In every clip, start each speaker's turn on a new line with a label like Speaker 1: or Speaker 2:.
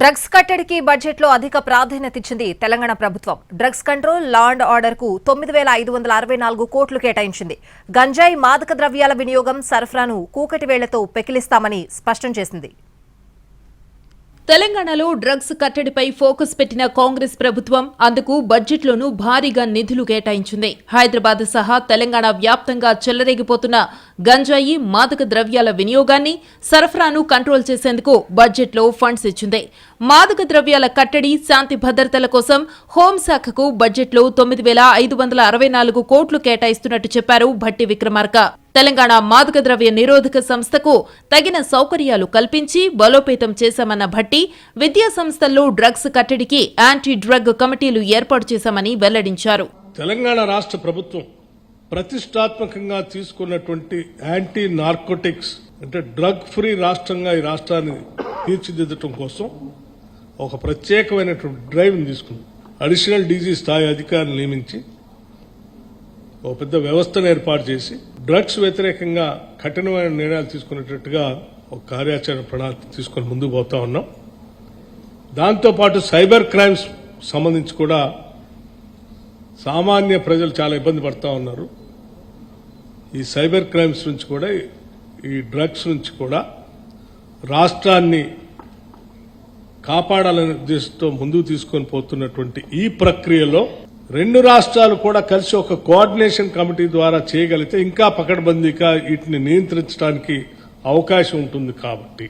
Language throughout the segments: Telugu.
Speaker 1: డ్రగ్స్ కట్టడికి బడ్జెట్లో అధిక ప్రాధాన్యత ఇచ్చింది తెలంగాణ ప్రభుత్వం. డ్రగ్స్ కంట్రోల్ లా అండ్ ఆర్డర్కు తొమ్మిది వేల ఐదు వందల అరవై నాలుగు కోట్లు కేటాయించింది. గంజాయి మాదక ద్రవ్యాల వినియోగం సరఫరాను కూకటి వేళ్ళతో పెకిలిస్తామని స్పష్టం చేసింది.
Speaker 2: తెలంగాణలో డ్రగ్స్ కట్టడిపై ఫోకస్ పెట్టిన కాంగ్రెస్ ప్రభుత్వం అందుకు బడ్జెట్లోనూ భారీగా నిధులు కేటాయించింది. హైదరాబాద్ సహా తెలంగాణ వ్యాప్తంగా చెల్లరేగిపోతున్న గంజాయి మాదక ద్రవ్యాల వినియోగాన్ని సరఫరాను కంట్రోల్ చేసేందుకు బడ్జెట్లో ఫండ్స్ ఇచ్చింది. మాదక ద్రవ్యాల కట్టడి శాంతి భద్రతల కోసం హోంశాఖకు బడ్జెట్లో తొమ్మిది వేల ఐదు వందల అరవై నాలుగు కోట్లు కేటాయిస్తున్నట్టు చెప్పారు భట్టి విక్రమార్క. తెలంగాణ మాదక ద్రవ్య నిరోధక సంస్థకు తగిన సౌకర్యాలు కల్పించి బలోపేతం చేశామన్న భట్టి విద్యా సంస్థల్లో డ్రగ్స్ కట్టడికి యాంటీ డ్రగ్ కమిటీలు ఏర్పాటు చేశామని వెల్లడించారు.
Speaker 3: తెలంగాణ రాష్ట్ర ప్రభుత్వం ప్రతిష్టాత్మకంగా తీసుకున్నటువంటి యాంటీ నార్కోటిక్స్ అంటే డ్రగ్ ఫ్రీ రాష్ట్రంగా ఈ రాష్ట్రాన్ని తీర్చిదిద్దటం కోసం ఒక ప్రత్యేకమైనటువంటి డ్రైవ్ తీసుకుంది అడిషనల్ డీజీ స్థాయి అధికారులు నియమించి ఒక పెద్ద వ్యవస్థను ఏర్పాటు చేసి డ్రగ్స్ వ్యతిరేకంగా కఠినమైన నిర్ణయాలు తీసుకునేటట్టుగా ఒక కార్యాచరణ ప్రణాళిక తీసుకొని ముందుకు పోతా ఉన్నాం. దాంతోపాటు సైబర్ క్రైమ్స్ సంబంధించి కూడా సామాన్య ప్రజలు చాలా ఇబ్బంది పడతా ఉన్నారు. ఈ సైబర్ క్రైమ్స్ నుంచి కూడా ఈ డ్రగ్స్ నుంచి కూడా రాష్ట్రాన్ని కాపాడాలనే ఉద్దేశంతో ముందుకు తీసుకొని పోతున్నటువంటి ఈ ప్రక్రియలో రెండు రాష్ట్రాలు కూడా కలిసి ఒక కోఆర్డినేషన్ కమిటీ ద్వారా చేయగలిగితే ఇంకా పకడ్బందీగా వీటిని నియంత్రించడానికి అవకాశం ఉంటుంది కాబట్టి.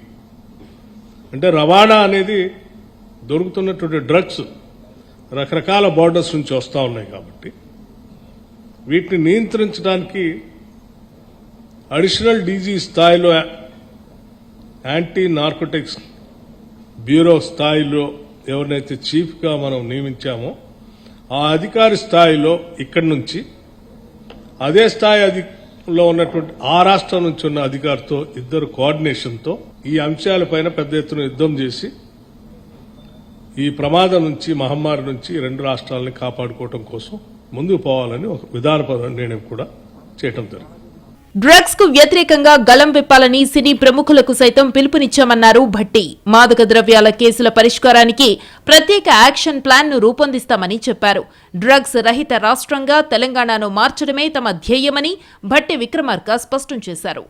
Speaker 3: అంటే రవాణా అనేది దొరుకుతున్నటువంటి డ్రగ్స్ రకరకాల బార్డర్స్ నుంచి వస్తూ ఉన్నాయి కాబట్టి. వీటిని నియంత్రించడానికి అడిషనల్ డీజీ స్థాయిలో యాంటీ నార్కోటిక్స్ బ్యూరో స్థాయిలో ఎవరినైతే చీఫ్గా మనం నియమించామో ఆ అధికారి స్థాయిలో ఇక్కడి నుంచి అదే స్థాయి అధిలో ఉన్నటువంటి ఆ రాష్ట్రం నుంచి ఉన్న అధికారితో ఇద్దరు కోఆర్డినేషన్తో ఈ అంశాలపైన పెద్ద ఎత్తున యుద్ధం చేసి ఈ ప్రమాదం నుంచి మహమ్మారి నుంచి రెండు రాష్ట్రాలని కాపాడుకోవటం కోసం ముందుకు పోవాలని ఒక విధానపరమైన నిర్ణయం కూడా చేయటం జరిగింది.
Speaker 2: డ్రగ్స్కు వ్యతిరేకంగా గలం విప్పాలని సినీ ప్రముఖులకు సైతం పిలుపునిచ్చామన్నారు భట్టి. మాదక ద్రవ్యాల కేసుల పరిష్కారానికి ప్రత్యేక యాక్షన్ ప్లాన్ను రూపొందిస్తామని చెప్పారు. డ్రగ్స్ రహిత రాష్ట్రంగా తెలంగాణను మార్చడమే తమ ధ్యేయమని భట్టి విక్రమార్క స్పష్టం చేశారు.